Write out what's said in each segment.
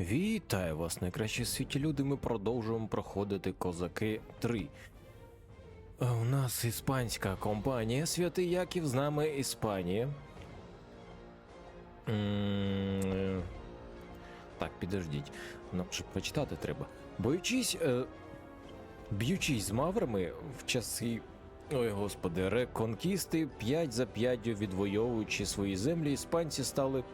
Вітаю вас, найкращі світі люди. Ми продовжуємо проходити Козаки 3. У нас іспанська компанія. Святий Яків з нами Іспанія. Е, Так, підождіть. Нам ще почитати треба. Боючись, е, б'ючись з маврами в часи. Ой, господи, реконкісти 5 за 5 відвоюючи свої землі, іспанці стали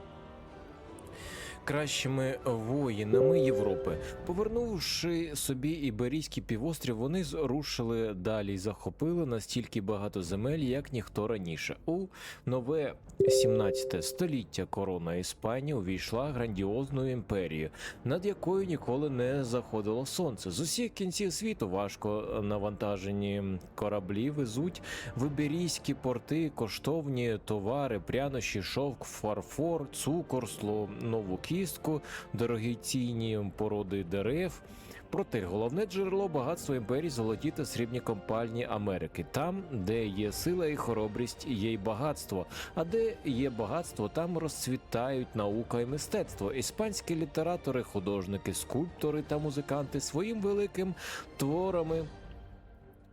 кращими воїнами Європи. Повернувши собі Іберійський півострів, вони рушили далі і захопили настільки багато земель, як ніхто раніше. У нове 17 століття корона Іспанії увійшла грандіозною імперією, над якою ніколи не заходило сонце. З усіх кінців світу важко навантажені кораблі везуть в іберійські порти коштовні товари, прянощі, шовк, фарфор, цукор, слонову кістку, дорогі цінні породи дерев. Проте головне джерело багатства імперії золоті та срібні компанії Америки. Там, де є сила і хоробрість, є й багатство. А де є багатство, там розцвітають наука і мистецтво. Іспанські літератори, художники, скульптори та музиканти своїм великим творами.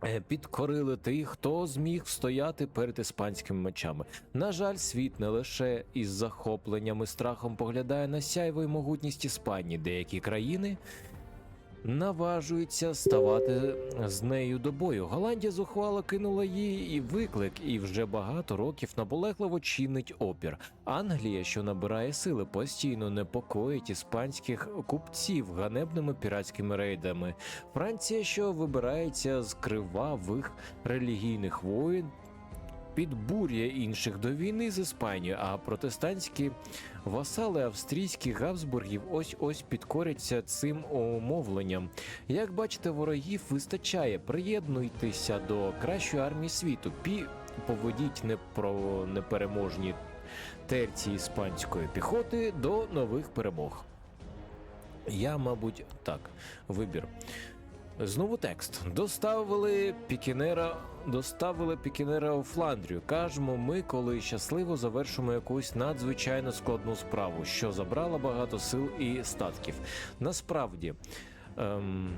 Е, Підкорили тих, хто зміг стояти перед іспанськими мечами. На жаль, світ не лише із захопленням і страхом поглядає на сяйво і могутність Іспанії. Деякі країни наважуються ставати з нею до бою. Голландія зухвало кинула їй і виклик, і вже багато років наполегливо чинить опір. Англія, що набирає сили, постійно непокоїть іспанських купців ганебними піратськими рейдами. Франція, що вибирається з кривавих релігійних воїн. Підбурює інших до війни з Іспанією, а протестантські васали австрійських Габсбургів ось ось підкоряться цим умовленням. Як бачите, ворогів вистачає. Приєднуйтеся до кращої армії світу. Пі поведіть не про непереможні терці іспанської піхоти до нових перемог. Я, мабуть, так, вибір. Знову текст. Доставили пікінера, доставили пікінера у Фландрію. Кажемо, ми, коли щасливо завершимо якусь надзвичайно складну справу, що забрала багато сил і статків. Насправді. Ем...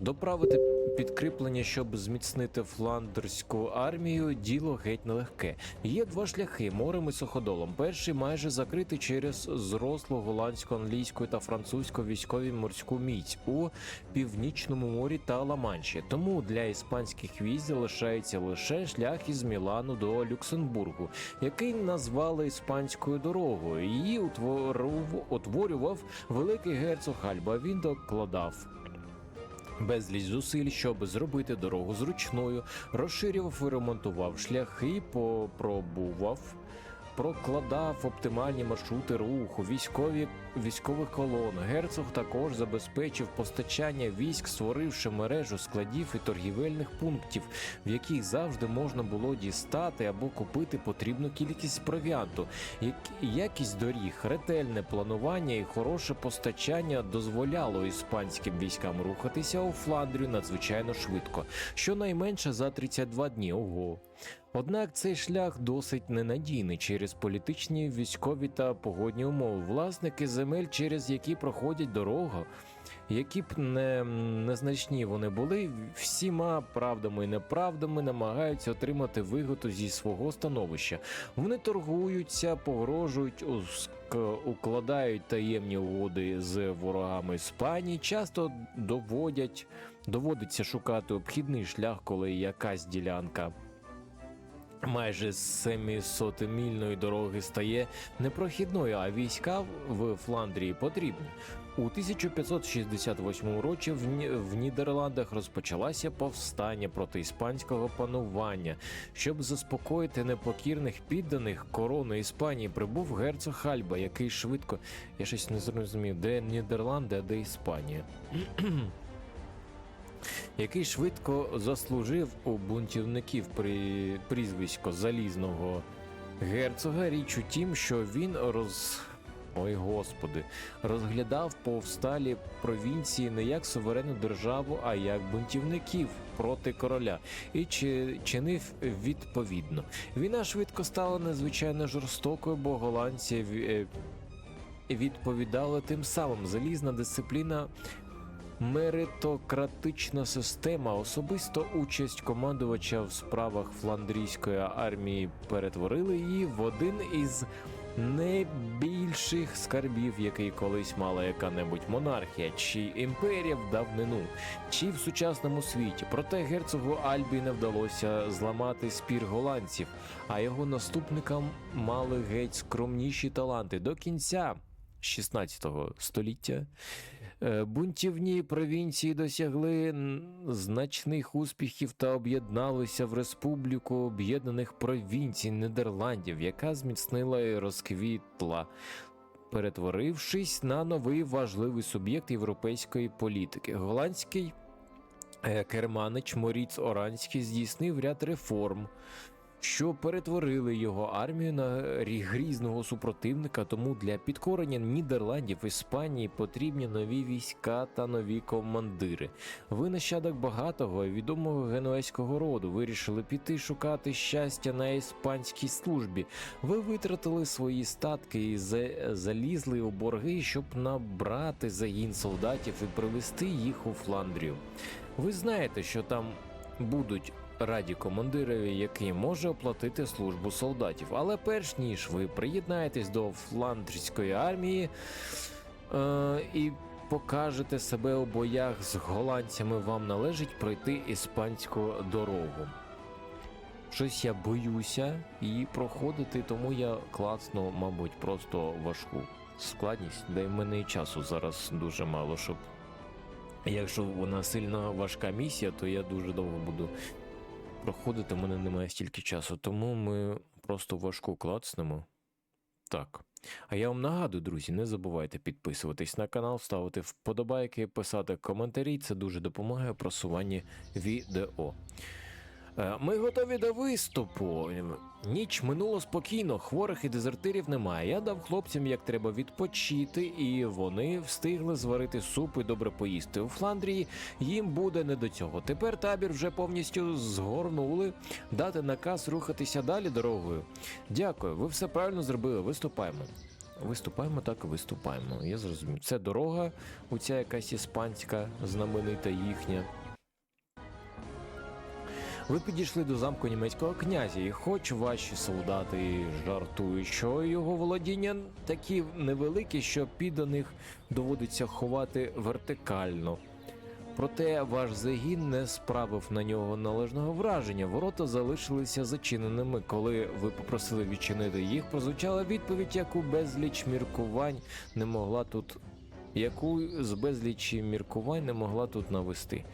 Доправити підкріплення, щоб зміцнити фландерську армію, діло геть нелегке. Є два шляхи морем і суходолом. Перший майже закритий через зрослу голландську, англійську та французьку військові морську міць у північному морі та Ла-Манші. Тому для іспанських військ залишається лише шлях із Мілану до Люксембургу, який назвали іспанською дорогою. Її утворював великий герцог Альба. Він докладав Безліч зусиль, щоб зробити дорогу зручною, розширював і ремонтував шляхи, попробував, прокладав оптимальні маршрути руху, військові військових колон. Герцог також забезпечив постачання військ, створивши мережу складів і торгівельних пунктів, в яких завжди можна було дістати або купити потрібну кількість провіанту. Якість доріг, ретельне планування і хороше постачання дозволяло іспанським військам рухатися у Фландрію надзвичайно швидко, щонайменше за 32 дні. Ого. Однак цей шлях досить ненадійний через політичні, військові та погодні умови. Власники земель, через які проходять дорогу, які б не, незначні вони були, всіма правдами і неправдами намагаються отримати вигоду зі свого становища. Вони торгуються, погрожують, укладають таємні угоди з ворогами Іспанії, часто доводять, доводиться шукати обхідний шлях, коли якась ділянка. Майже з 700-мільної дороги стає непрохідною, а війська в Фландрії потрібні. У 1568 році в, Ні- в Нідерландах розпочалося повстання проти іспанського панування. Щоб заспокоїти непокірних підданих, корони Іспанії прибув герцог Альба, який швидко. Я щось не зрозумів, де Нідерланди, а де Іспанія. Який швидко заслужив у бунтівників при прізвисько залізного герцога. Річ у тім, що він роз. Ой, господи, розглядав повсталі провінції не як суверенну державу, а як бунтівників проти короля, і чи чинив відповідно. Війна швидко стала надзвичайно жорстокою, бо голландці е, відповідали тим самим залізна дисципліна. Меритократична система, особисто участь командувача в справах фландрійської армії перетворили її в один із найбільших скарбів, який колись мала яка-небудь монархія чи імперія в давнину, чи в сучасному світі. Проте герцогу Альбі не вдалося зламати спір голландців, а його наступникам мали геть скромніші таланти до кінця 16 століття. Е, Бунтівні провінції досягли значних успіхів та об'єдналися в Республіку Об'єднаних Провінцій Нідерландів, яка зміцнила і розквітла, перетворившись на новий важливий суб'єкт європейської політики. Голландський е, керманич Моріц Оранський здійснив ряд реформ. Що перетворили його армію на рі- грізного супротивника, тому для підкорення Нідерландів Іспанії потрібні нові війська та нові командири. Ви нащадок багатого і відомого генуезького роду вирішили піти шукати щастя на іспанській службі. Ви витратили свої статки і залізли у борги, щоб набрати загін солдатів і привезти їх у Фландрію. Ви знаєте, що там будуть раді командирові, який може оплатити службу солдатів. Але перш ніж ви приєднаєтесь до фландрської армії е, і покажете себе у боях з голландцями, вам належить пройти іспанську дорогу. Щось я боюся її проходити, тому я клацну, мабуть, просто важку складність, де мене і часу зараз дуже мало, щоб. Якщо вона сильно важка місія, то я дуже довго буду проходити, в мене немає стільки часу, тому ми просто важку клацнемо. Так. А я вам нагадую, друзі, не забувайте підписуватись на канал, ставити вподобайки, писати коментарі. Це дуже допомагає просуванні відео. Е, Ми готові до виступу. Ніч минуло спокійно, хворих і дезертирів немає. Я дав хлопцям, як треба відпочити, і вони встигли зварити суп і добре поїсти. У Фландрії їм буде не до цього. Тепер табір вже повністю згорнули. Дати наказ рухатися далі дорогою. Дякую, ви все правильно зробили. Виступаємо. Виступаємо так виступаємо. Я зрозумів. Це дорога, оця якась іспанська, знаменита їхня. Ви підійшли до замку німецького князя, і хоч ваші солдати жартують, що його володіння такі невеликі, що підданих доводиться ховати вертикально. Проте ваш загін не справив на нього належного враження. Ворота залишилися зачиненими. Коли ви попросили відчинити їх, прозвучала відповідь, яку безліч міркувань не могла тут, яку з безлічі міркувань не могла тут навести.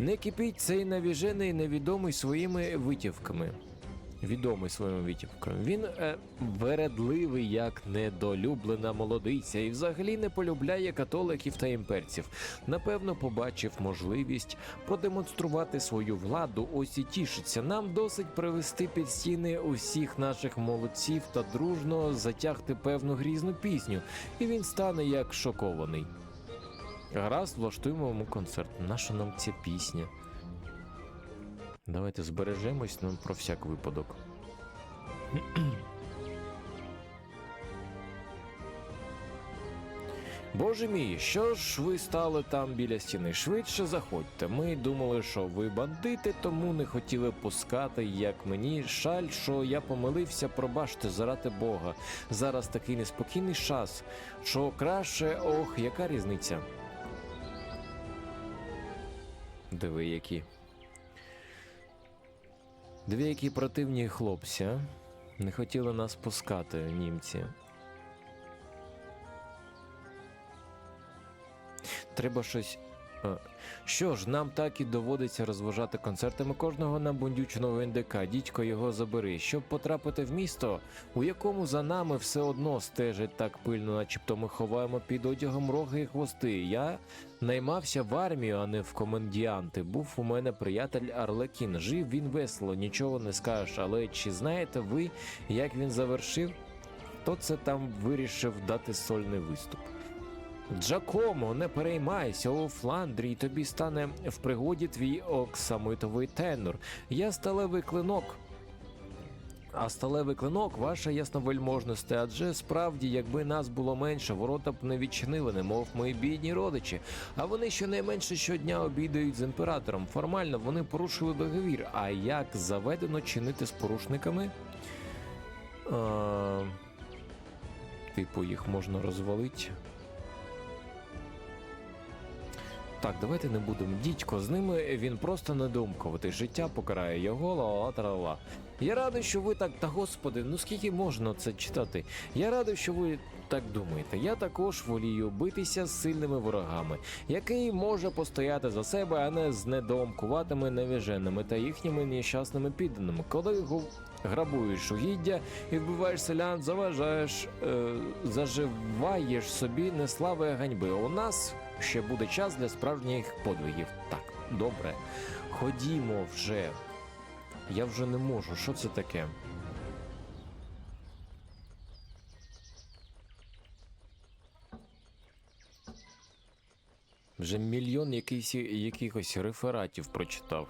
Не кипіть цей навіжений невідомий своїми витівками. Відомий своїми витівками. Він е, вередливий, як недолюблена молодиця, і взагалі не полюбляє католиків та імперців. Напевно, побачив можливість продемонструвати свою владу. Ось і тішиться. Нам досить привести під стіни усіх наших молодців та дружно затягти певну грізну пісню, і він стане як шокований. Гаразд, влаштуємо йому концерт. Наша нам ця пісня? Давайте збережемось ну, про всяк випадок. Боже мій, що ж ви стали там біля стіни? Швидше заходьте. Ми думали, що ви бандити, тому не хотіли пускати, як мені. Шаль, що я помилився, пробачте, заради Бога. Зараз такий неспокійний час, що краще, ох, яка різниця. Диви які. Диви, які противні хлопці? Не хотіли нас пускати, німці. Треба щось. Е, Що ж, нам так і доводиться розважати концертами кожного набундюченого індика. Дідько його забери. Щоб потрапити в місто, у якому за нами все одно стежать так пильно, начебто ми ховаємо під одягом роги і хвости. Я наймався в армію, а не в комендіанти. Був у мене приятель Арлекін. Жив він весело, нічого не скажеш. Але чи знаєте ви, як він завершив? Хто це там вирішив дати сольний виступ? Джакомо, не переймайся, у Фландрії тобі стане в пригоді твій оксамитовий тенор. Я сталевий клинок. А сталевий клинок, ваша ясновельможності, адже справді, якби нас було менше, ворота б не відчинили, немов мої бідні родичі. А вони щонайменше щодня обідають з імператором. Формально вони порушили договір. А як заведено чинити з порушниками? А, типу, їх можна розвалити. Так, давайте не будемо. Дідько, з ними він просто недумковатий. Життя покарає його, ла ла ла Я радий, що ви так. Та господи, ну скільки можна це читати? Я радий, що ви так думаєте. Я також волію битися з сильними ворогами, який може постояти за себе, а не з недоумкуватими невіженими та їхніми нещасними підданими. Коли гу- грабуєш угіддя і вбиваєш селян, заважаєш, е, заживаєш собі неслави ганьби. У нас ще буде час для справжніх подвигів. Так, добре. Ходімо вже. Я вже не можу. Що це таке? Вже мільйон якийсь, якихось рефератів прочитав.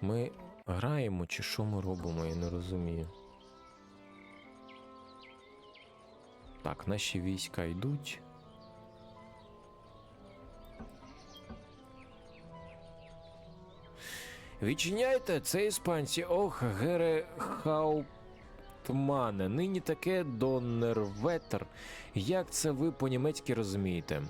Ми граємо чи що ми робимо, я не розумію. Так, наші війська йдуть. Відчиняйте, це іспанці. Ох, гере Хаупмане. Нині таке донерветер. Як це ви по-німецьки розумієте?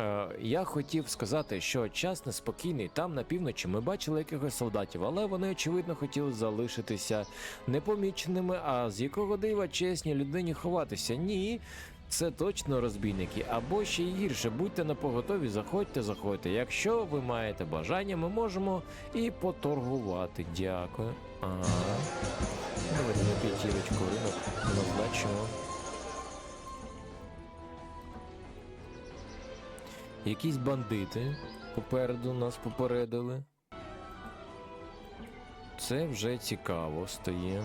Е, я хотів сказати, що час неспокійний там на півночі ми бачили якихось солдатів, але вони очевидно хотіли залишитися непоміченими. А з якого дива чесній людині ховатися? Ні. Це точно розбійники, або ще й гірше, будьте на поготові, заходьте, заходьте. Якщо ви маєте бажання, ми можемо і поторгувати. Дякую. Ага. Давайте на п'ятірочку ринок назначимо. Якісь бандити попереду нас попередили. Це вже цікаво стає.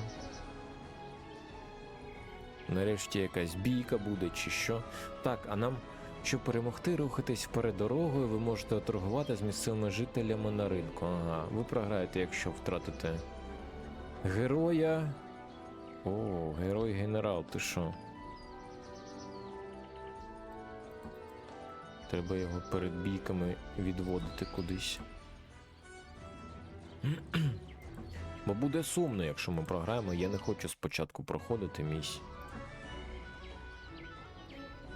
Нарешті якась бійка буде чи що. Так, а нам, щоб перемогти, рухатись вперед дорогою, ви можете торгувати з місцевими жителями на ринку. Ага, ви програєте, якщо втратите. Героя. О, герой генерал, ти що? Треба його перед бійками відводити кудись. Бо буде сумно, якщо ми програємо. Я не хочу спочатку проходити місць.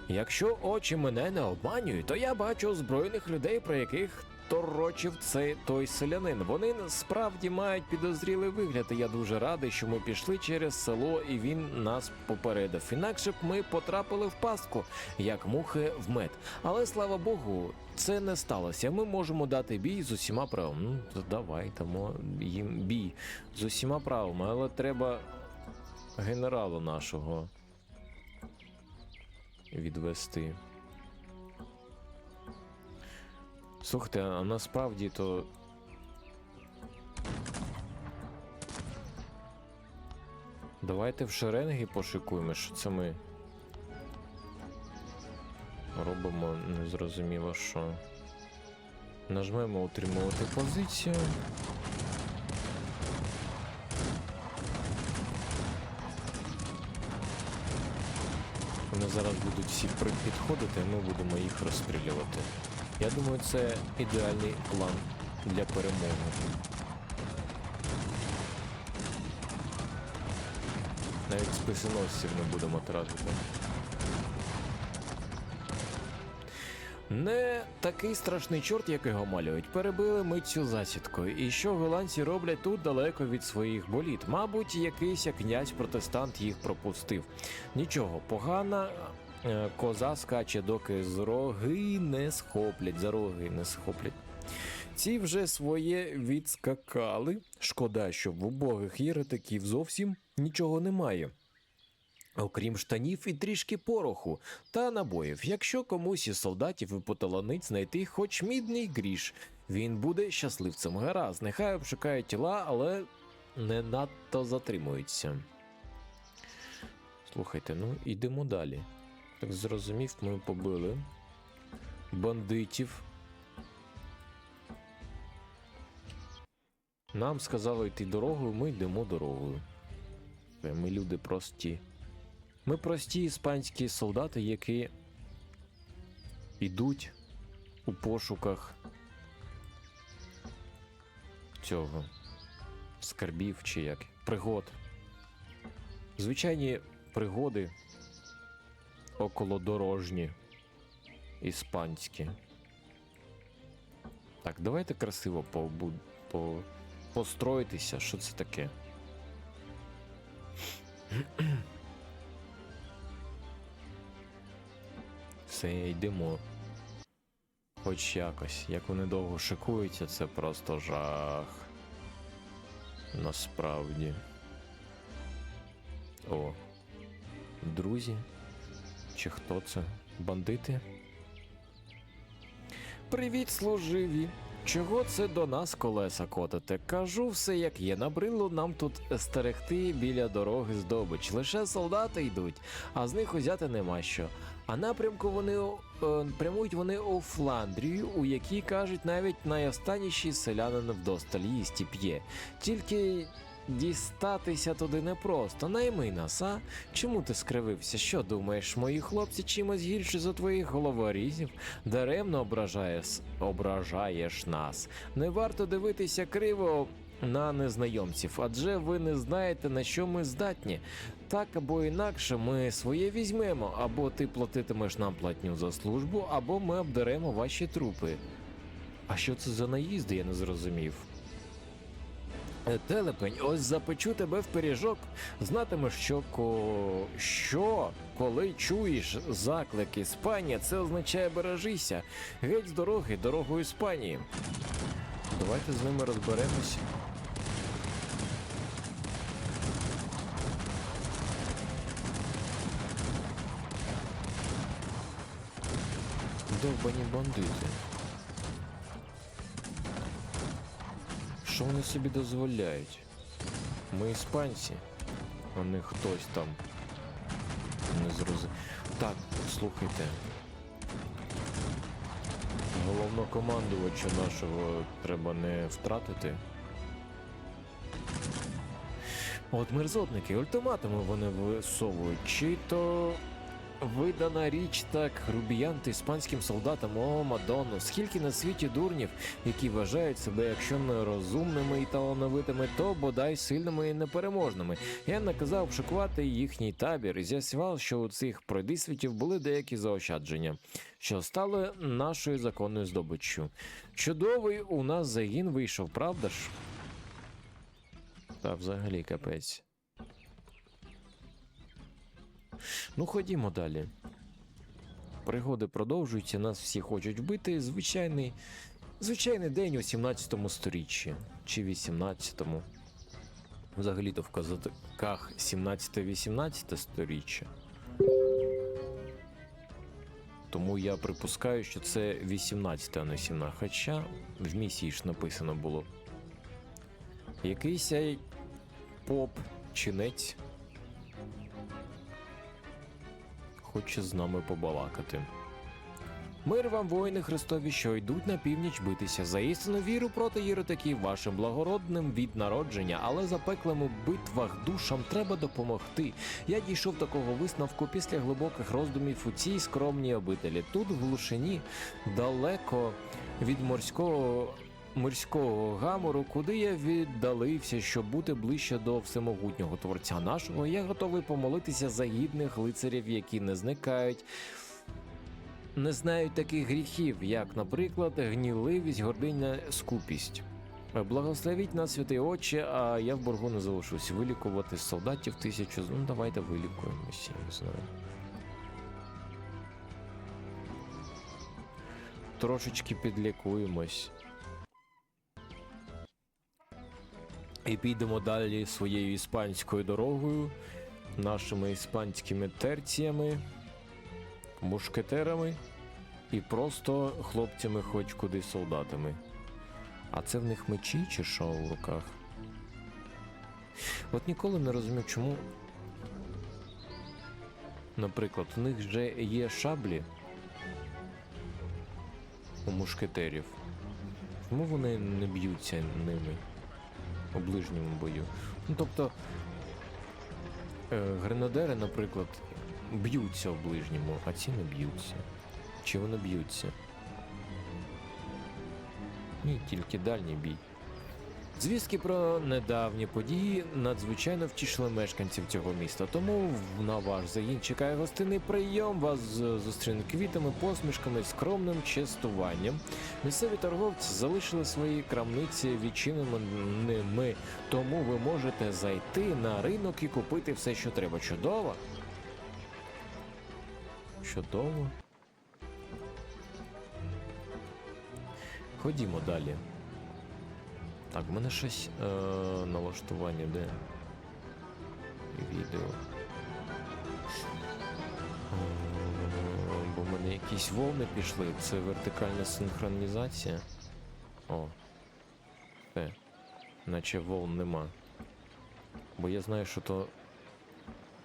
Якщо очі мене не обманюють, то я бачу озброєних людей, про яких торочив цей той селянин. Вони справді мають підозрілий вигляд. і Я дуже радий, що ми пішли через село, і він нас попередив. Інакше б ми потрапили в пастку, як мухи в мед. Але слава Богу, це не сталося. Ми можемо дати бій з усіма правами. Ну, давай дамо їм бій з усіма правами, але треба генералу нашого відвести. Слухайте, а насправді то. Давайте в шеренги пошикуємо, що це ми робимо незрозуміло що. Нажмемо утримувати позицію. Зараз будуть всі підходити, ми будемо їх розстрілювати. Я думаю, це ідеальний план для перемоги. Навіть списоносців не будемо тратити. Не такий страшний чорт, як його малюють. Перебили ми цю засідку. І що голландці роблять тут далеко від своїх боліт? Мабуть, якийсь князь протестант їх пропустив. Нічого, погана е, коза скаче, доки з роги не схоплять, за роги не схоплять. Ці вже своє відскакали. Шкода, що в убогих єретиків зовсім нічого немає. Окрім штанів і трішки пороху та набоїв. Якщо комусь із солдатів і поталанить знайти хоч мідний гріш, він буде щасливцем. Гаразд, нехай обшукають тіла, але не надто затримуються. Слухайте, ну йдемо далі. Так зрозумів, ми побили бандитів. Нам сказали йти дорогою, ми йдемо дорогою. Е, Ми люди прості. Ми прості іспанські солдати, які йдуть у пошуках цього скарбів чи як пригод. Звичайні пригоди околодорожні, іспанські. Так, давайте красиво по, по, построїтися. Що це таке? Все, йдемо. Хоч якось. Як вони довго шикуються, це просто жах. Насправді. О. Друзі? Чи хто це? Бандити? Привіт, служиві! Чого це до нас колеса котите? Кажу все як є. Набрило нам тут стерегти біля дороги здобич. Лише солдати йдуть, а з них узяти нема що. А напрямку вони е, прямують вони у Фландрію, у якій кажуть навіть найостанніший селянин вдосталь їсть і п'є. Тільки дістатися туди непросто. Найми нас, а? Чому ти скривився? Що думаєш, мої хлопці чимось гірше за твоїх головорізів? Даремно ображаєш, ображаєш нас. Не варто дивитися криво на незнайомців, адже ви не знаєте, на що ми здатні. Так або інакше ми своє візьмемо, або ти платитимеш нам платню за службу, або ми обдеремо ваші трупи. А що це за наїзди, я не зрозумів. Е, Телепень, ось запечу тебе в пиріжок. Знатимеш, що ко... що, коли чуєш заклик Іспанія, це означає бережися. Геть з дороги, дорогу Іспанії. Давайте з ними розберемося. Довбані бандити. Що вони собі дозволяють? Ми іспанці, а не хтось там. Не зрозумів. Так, слухайте. Головнокомандувача нашого треба не втратити. От мерзотники, ультиматуми вони висовують. Чи то видана річ так грубіянти іспанським солдатам, о, Мадонно, скільки на світі дурнів, які вважають себе, якщо не розумними і талановитими, то бодай сильними і непереможними. Я наказав обшукувати їхній табір і з'ясував, що у цих пройдисвітів були деякі заощадження, що стали нашою законною здобиччю. Чудовий у нас загін вийшов, правда ж? Та взагалі капець. Ну, ходімо далі. Пригоди продовжуються, нас всі хочуть вбити. Звичайний, звичайний день у 17 сторіччі чи 18-му. Взагалі-то в казаках 17-18 сторіччя. Тому я припускаю, що це 18, а не 17. Хоча в місії ж написано було. Якийсь поп чинець хоче з нами побалакати. Мир вам, воїни Христові, що йдуть на північ битися за істину віру проти єретиків вашим благородним від народження, але запеклим у битвах душам треба допомогти. Я дійшов такого висновку після глибоких роздумів у цій скромній обителі. Тут в глушині, далеко від морського. Мирського гамору, куди я віддалився, щоб бути ближче до всемогутнього творця нашого, я готовий помолитися за гідних лицарів, які не зникають, не знають таких гріхів, як, наприклад, гніливість, гординя, скупість. Благословіть нас, святий Отче, а я в боргу не залишусь вилікувати солдатів тисячу. Ну, давайте вилікуємося, не знаю. Трошечки підлікуємось. І підемо далі своєю іспанською дорогою, нашими іспанськими терціями, мушкетерами і просто хлопцями, хоч куди солдатами. А це в них мечі чи що у руках? От ніколи не розумів, чому. Наприклад, у них вже є шаблі у мушкетерів. Чому вони не б'ються ними? У ближньому бою. Ну тобто. Е, гренадери, наприклад, б'ються в ближньому, а ці не б'ються. Чи вони б'ються? Ні, тільки дальній бій. Звістки про недавні події надзвичайно втішили мешканців цього міста. Тому на ваш загін чекає гостинний прийом. Вас з- зустріне квітами, посмішками, скромним частуванням. Місцеві торговці залишили свої крамниці відчиненими, тому ви можете зайти на ринок і купити все, що треба. Чудово. Чудово. Ходімо далі. Так, в мене щось е, налаштування, де відео. Е, Бо в мене якісь волни пішли. Це вертикальна синхронізація. О. Все. Наче волн нема. Бо я знаю, що то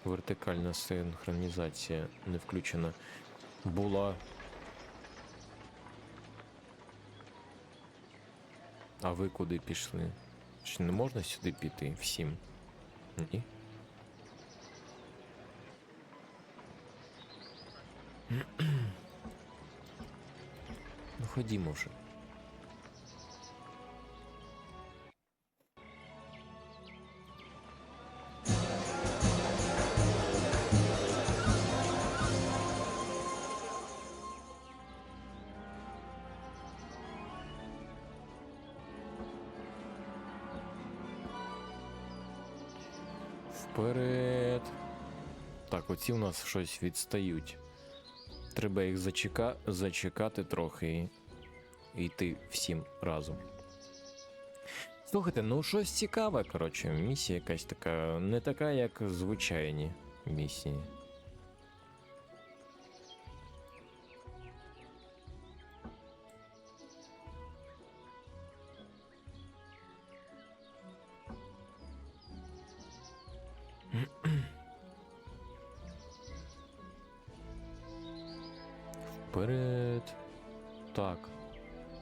вертикальна синхронізація не включена була. А ви куди пішли? Чи не можна сюди піти всім? Ні? Ну ходімо вже. Вперед. Так, оці у нас щось відстають. Треба їх зачека... зачекати трохи і йти всім разом. Слухайте, ну щось цікаве, коротше, місія якась така, не така, як звичайні місії.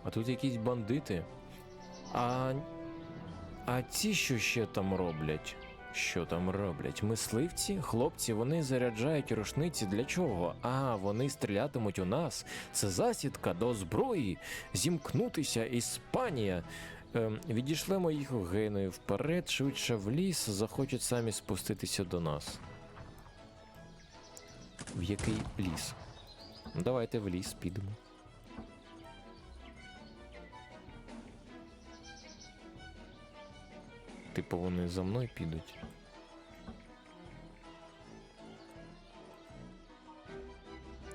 А тут якісь бандити. А. А ці що ще там роблять? Що там роблять? Мисливці? Хлопці, вони заряджають рушниці для чого? А, вони стрілятимуть у нас. Це засідка до зброї. Зімкнутися Іспанія. Ем, відійшлемо їх у Геною вперед, швидше в ліс, захочуть самі спуститися до нас. В який ліс? Давайте в ліс підемо. Типу вони за мною підуть.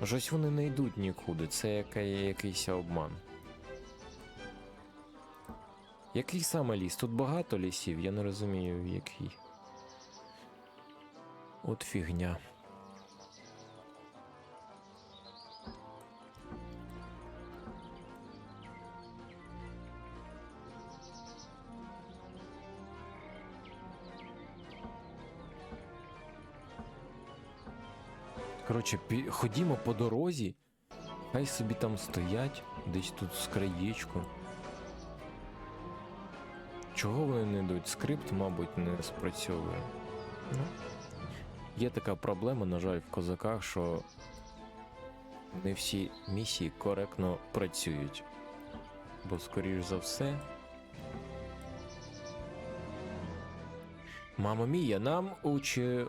Щось вони не йдуть нікуди, це якийсь обман. Який саме ліс? Тут багато лісів, я не розумію, який. От фігня. Коротше, ходімо по дорозі. Хай собі там стоять, десь тут з краєчку. Чого вони не йдуть? Скрипт, мабуть, не спрацьовує. Ну, є така проблема, на жаль, в козаках, що не всі місії коректно працюють. Бо, скоріш за все. Мама мія, нам учи...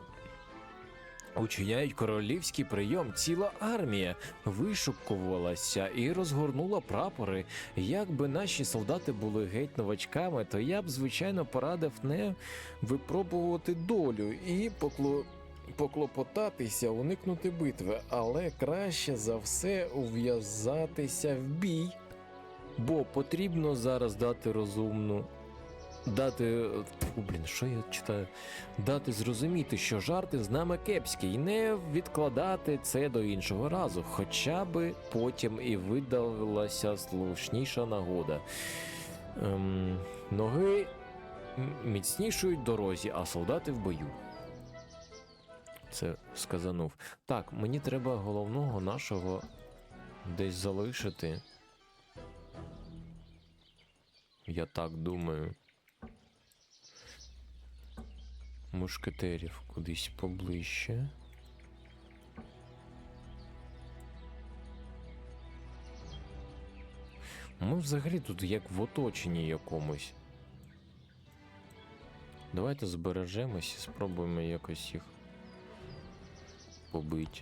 Учиняють королівський прийом. Ціла армія вишукувалася і розгорнула прапори. Якби наші солдати були геть новачками, то я б, звичайно, порадив не випробувати долю і покло... поклопотатися, уникнути битви, але краще за все ув'язатися в бій. Бо потрібно зараз дати розумну. Дати. Фу, блін, що я читаю? Дати зрозуміти, що жарти з нами кепські, і не відкладати це до іншого разу, хоча би потім і видалася слушніша нагода. Ем, ноги міцнішують дорозі, а солдати в бою. Це сказанув. Так, мені треба головного нашого десь залишити. Я так думаю. Мушкетерів кудись поближче. Ми взагалі тут як в оточенні якомусь. Давайте збережемось і спробуємо якось їх побити.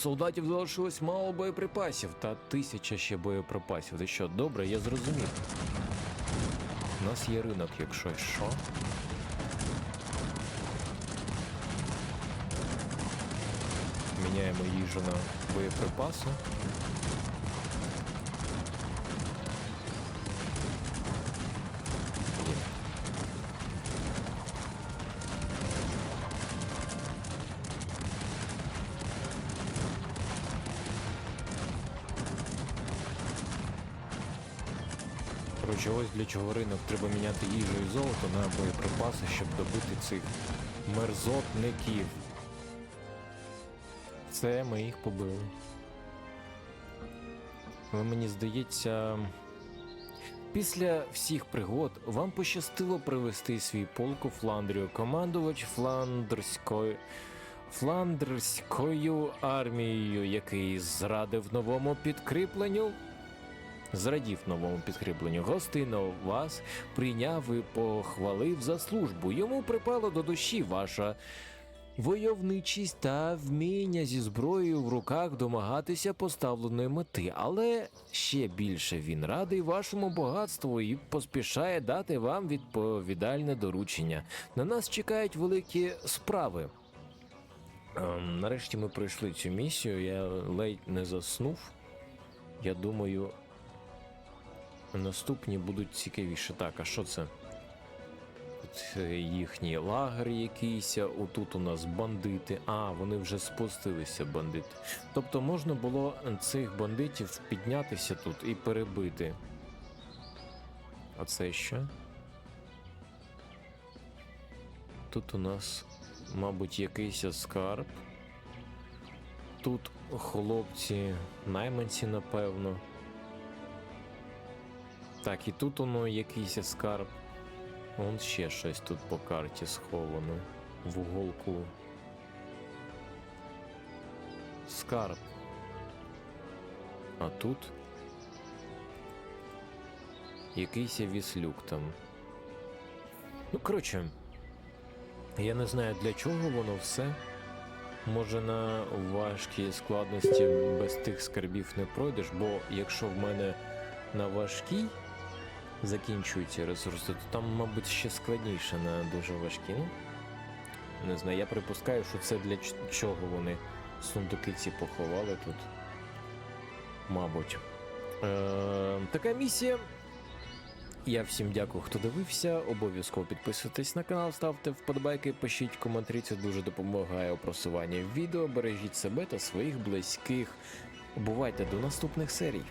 Солдатів залишилось мало боєприпасів та тисяча ще боєприпасів. Ти що, добре, я зрозумів. У нас є ринок, якщо що. Міняємо їжу на боєприпаси. Коротше, ось для чого ринок треба міняти їжу і золото на боєприпаси, щоб добити цих мерзотників. Це ми їх побили. Але мені здається, після всіх пригод вам пощастило привести свій полк у Фландрію. Командувач фландрської. Фландрською армією, який зрадив новому підкріпленню, зрадів новому підкріпленню. Гостинно вас прийняв і похвалив за службу. Йому припала до душі ваша войовничість та вміння зі зброєю в руках домагатися поставленої мети, але ще більше він радий вашому багатству і поспішає дати вам відповідальне доручення. На нас чекають великі справи. Ем, нарешті ми пройшли цю місію. Я ледь не заснув. Я думаю, наступні будуть цікавіше. Так, а що це? Тут е, їхній лагер якийсь, отут у нас бандити. А, вони вже спустилися, бандити. Тобто можна було цих бандитів піднятися тут і перебити. А це що? Тут у нас, мабуть, якийсь скарб. Тут хлопці, найманці, напевно. Так, і тут воно якийсь скарб. Вон ще щось тут по карті сховано. В уголку. Скарб. А тут. Якийсь віслюк там. Ну, коротше. Я не знаю для чого воно все. Може на важкій складності без тих скарбів не пройдеш, бо якщо в мене на важкій закінчуються ресурси, то там, мабуть, ще складніше на дуже важкі. Ну, не знаю, я припускаю, що це для чого вони сундуки ці поховали тут. Мабуть. Е, така місія. Я всім дякую, хто дивився. Обов'язково підписуйтесь на канал, ставте вподобайки, пишіть коментарі. Це дуже допомагає у просуванні відео. Бережіть себе та своїх близьких. Бувайте до наступних серій.